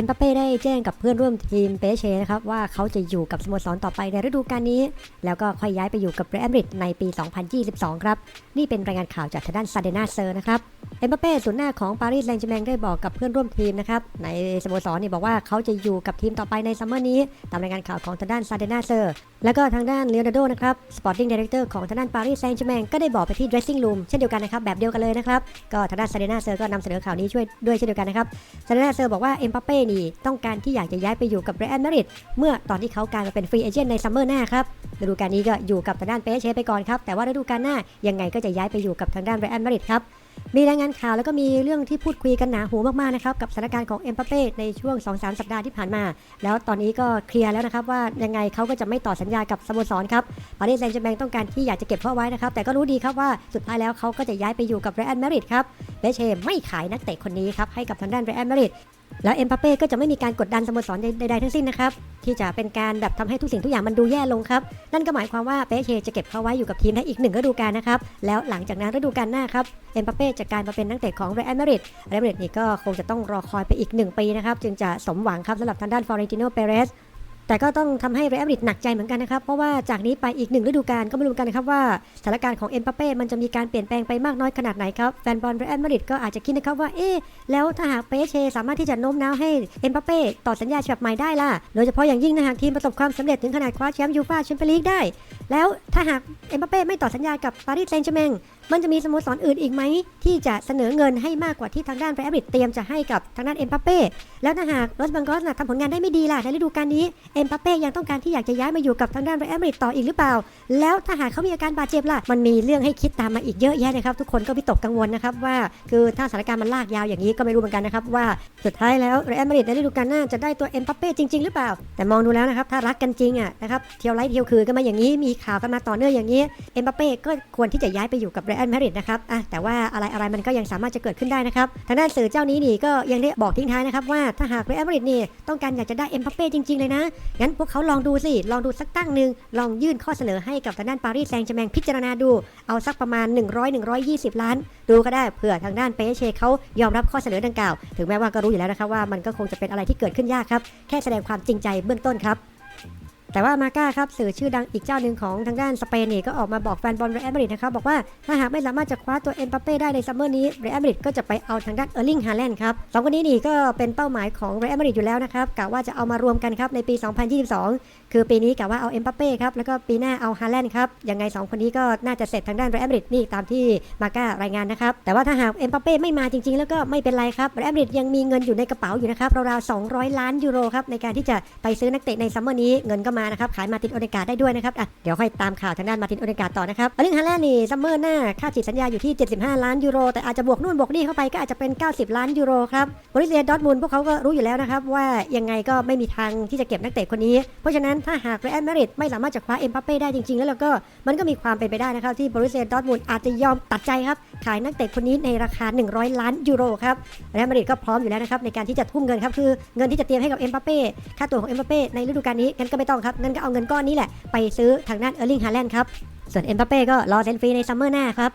อ็นปาเป้ได้แจ้งกับเพื่อนร่วมทีมเปเชนะครับว่าเขาจะอยู่กับสโมสรต่อไปในฤดูกาลนี้ แล้วก็ค่อยย้ายไปอยู่กับเรอัลมาดริดในปี 2022 ครับ นี่เป็นรายงานข่าวจากทางด้านซาเดนาเซอร์นะครับเอ็มบัปเป้ศูนหน้าของปารีสแซงต์แชร์แมงได้บอกกับเพื่อนร่วมทีมนะครับในสโมสรนี่บอกว่าเขาจะอยู่กับทีมต่อไปในซัมเมอร์นี้ ตามรายงานข่าวของทางด้านซาเดนาเซอร์ แล้วก็ทางด้านเลโอนาร์โดนะครับสปอร์ติ้งดีเรคเตอร์ของทางด้านปารีสแซงต์แชร์แมงก็ได้บอกไปที่ dressing room เช่นเดียวกันนะครับแบบเดียวกันเลยนะครับก็ทางด้านซาเดนาเซอร์ก็นำเสนอข่าวนี้ช่วยด้วยเช่นเดียวกันนะครับซาเดนาเซอร์บอกว่าเอ็มบัปเป้นี่ต้องการที่อยากจะย้ายไปอยู่กับเรอัลมาดริดเมื่อตอนที่เขากลายมาเป็นฟรีเอเจนต์ในซัมเมอร์หน้าครับฤดูกาลนี้ก็อยู่กับทางด้านเปเชไปก่อนครับแต่ว่าฤดูกาลหน้ายังไงก็จะย้ายไปอยู่กับทางด้านเรอัลมาดริดครับ มีรายงานข่าวแล้วก็มีเรื่องที่พูดคุยกันหนาหูมากๆนะครับกับสถานการณ์ของเอ็มบัปเป้ในช่วง 2-3 สัปดาห์ที่ผ่านมา แล้วตอนนี้ก็เคลียร์แล้วนะครับว่ายังไงเขาก็จะไม่ต่อสัญญากับสโมสรครับปารีสแซงต์แชร์แมงต้องการที่อยากจะเก็บเขาไว้นะครับแต่ก็รู้ดีครับว่าสุดท้ายแล้วเขาก็จะย้ายไปอยู่กับเรอัลมาดริดครับเบเชไม่ขายนักเตะคนนี้ครับให้กับทางด้านเรอัลมาดริด แล้วเอ็มปาเป้ก็จะไม่มีการกดดันสโมสรใดๆทั้งสิ้นนะครับ ที่จะเป็นการแบบทำให้ทุกสิ่งทุกอย่างมันดูแย่ลงครับ นั่นก็หมายความว่าเปเชจะเก็บเขาไว้อยู่กับทีมได้อีกหนึ่งฤดูกาลนะครับ แล้วหลังจากนั้นฤดูกาลหน้าครับ เอ็มปาเป้จะกลายมาเป็นนักเตะของเรอัลมาดริดเรอัลมาดริดนี่ก็คงจะต้องรอคอยไปอีก 1 ปีนะครับ จึงจะสมหวังครับสำหรับทางด้านฟลอเรนติโนเปเรส แต่ก็ต้องทำให้เรอัลมาดริดหนักใจเหมือนกันนะครับ เพราะว่าจากนี้ไปอีกหนึ่งฤดูกาลก็ไม่รู้เหมือนกันนะครับว่าสถานการณ์ของเอ็มบัปเป้มันจะมีการเปลี่ยนแปลงไปมากน้อยขนาดไหนครับแฟนบอลเรอัลมาดริดก็อาจจะคิดนะครับว่าเอ๊ะแล้วถ้าหากเปเชสามารถที่จะโน้มน้าวให้เอ็มบัปเป้ต่อสัญญาฉบับใหม่ได้ล่ะโดยเฉพาะอย่างยิ่งนะหากทีมประสบความสำเร็จถึงขนาดคว้าแชมป์ยูฟ่าแชมเปี้ยนลีกได้ แล้วถ้าหากเอ็มบัปเป้ไม่ต่อสัญญากับปารีสแซงต์แชร์แมง มันจะมีสโมสรอื่นอีกไหมที่จะเสนอเงินให้มากกว่าที่ทางด้านเรอัลมาดริดเตรียมจะให้กับทางด้านเอ็มบัปเป้แล้วถ้าหากโรสบังกอสนะทำผลงานได้ไม่ดีล่ะในฤดูกาลนี้เอ็มบัปเป้ยังต้องการที่อยากจะย้ายมาอยู่กับทางด้านเรอัลมาดริดต่ออีกหรือเปล่า แล้วถ้าหากเขามีอาการบาดเจ็บล่ะมันมีเรื่องให้คิดตามมาอีกเยอะแยะนะครับทุกคนก็วิตกกังวลนะครับว่าคือถ้าสถานการณ์มันลากยาวอย่างนี้ก็ไม่รู้เหมือนกันนะครับว่าสุดท้ายแล้วเรอัลมาดริดในฤดูกาลหน้าจะได้ตัวเอ็มบัปเป้จริง ๆ หรือเปล่า แต่มองดูแล้วนะครับถ้ารักกันจริงอะนะครับเที่ยวไล่เที่ยวคืนกันมาอย่างนี้มีข่าวกันมาต่อเนื่องอย่างนี้เอ็มบัปเป้ก็ควรที่จะย้ายไปอยู่กับเรแอัลมริดนะครับอะแต่ว่าอะไรอะไรมันก็ยังสามารถจะเกิดขึ้นได้นะครับทางด้านสื่อเจ้านี้นี่ก็ยังได้บอกทิ้งท้ายนะครับว่าถ้าหากเรอัลมาดริดนี่ต้องการอยากจะได้เอ็มบัปเป้จริง ๆ เลยนะงั้นพวกเขาลองดูสิลองดูสักตั้งหนึ่งลองยื่นข้อเสนอให้กับทางด้านปารีสแซงต์แชร์แมงพิจารณาดูเอาสักประมาณ 100-120 ล้าน ดูก็ได้เผื่อทางด้านเปเชเขายอมรับข้อเสนอดังกล่าว ถึงแม้ว่าก็รู้อยู่แล้วนะครับว่ามันก็คงจะเป็นอะไรที่เกิดขึ้นยากครับแค่แสดงความจริงใจเบื้องต้นครับ แต่ว่ามาก้าครับสื่อชื่อดังอีกเจ้าหนึ่งของทางด้านสเปนนี่ก็ออกมาบอกแฟนบอลเรอัลมาดริดนะครับบอกว่าถ้าหากไม่สามารถจะคว้าตัวเอ็มบัปเป้ได้ในซัมเมอร์นี้เรอัลมาดริดก็จะไปเอาทางด้านเออร์ลิงฮาแลนด์ครับสองคนนี้นี่ก็เป็นเป้าหมายของเรอัลมาดริดอยู่แล้วนะครับกะว่าจะเอามารวมกันครับในปี 2022 คือปีนี้กะว่าเอาเอ็มบัปเป้ครับแล้วก็ปีหน้าเอาฮาแลนด์ครับยังไงสองคนนี้ก็น่าจะเสร็จทางด้านเรอัลมาดริดนี่ตามที่มาก้ารายงานนะครับแต่ว่าถ้าหากเอ็มบัปเป้ไม่มาจริง ๆ แล้วก็ไม่เป็นไรครับเรอัลมาดริดยังมีเงินอยู่ในกระเป๋าอยู่นะครับราวๆ200 ล้านยูโรครับในการที่จะไปซื้อนักเตะในซัมเมอร์นี้เงินก็มานะครับขายมาตินโอเดกาได้ด้วยนะครับอะเดี๋ยวค่อยตามข่าวทางด้านมาตินโอเดกาต่อนะครับเรื่องฮาแลนด์นี่ซัมเมอร์หน้าค่าฉีดสัญญาอยู่ที่ 75 ล้านยูโร แต่อาจจะบวกนู่นบวกนี่เข้าไปก็อาจจะเป็น 90 ล้านยูโรครับบริเซียดอทมุนด์พวกเขาก็รู้อยู่แล้วนะครับว่ายังไงก็ไม่มีทางที่จะเก็บนักเตะคนนี้ เพราะฉะนั้นถ้าหากเรอัลมาดริดไม่สามารถจะคว้าเอ็มบัปเป้ได้จริงๆ แล้วก็มันก็มีความเป็นไปได้นะครับที่บริเซียดอทมุนด์อาจจะยอมตัดใจครับ ขายนักเตะคนนี้ในราคา 100 ล้านยูโรครับเรอัลมาดริดก็พร้อมอยู่แล้วนะครับในการที่จะทุ่มเงินครับคือเงินที่จะเตรียมให้กับเอ็มบัปเป้ค่าตัวของเอ็มบัปเป้ในฤดูกาลนี้งั้นก็ไม่ต้องครับงั้นก็เอาเงินก้อนนี้แหละไปซื้อทางด้านเออร์ลิงฮาแลนด์ครับส่วนเอ็มบัปเป้ก็รอเซ็นฟรีในซัมเมอร์หน้าครับ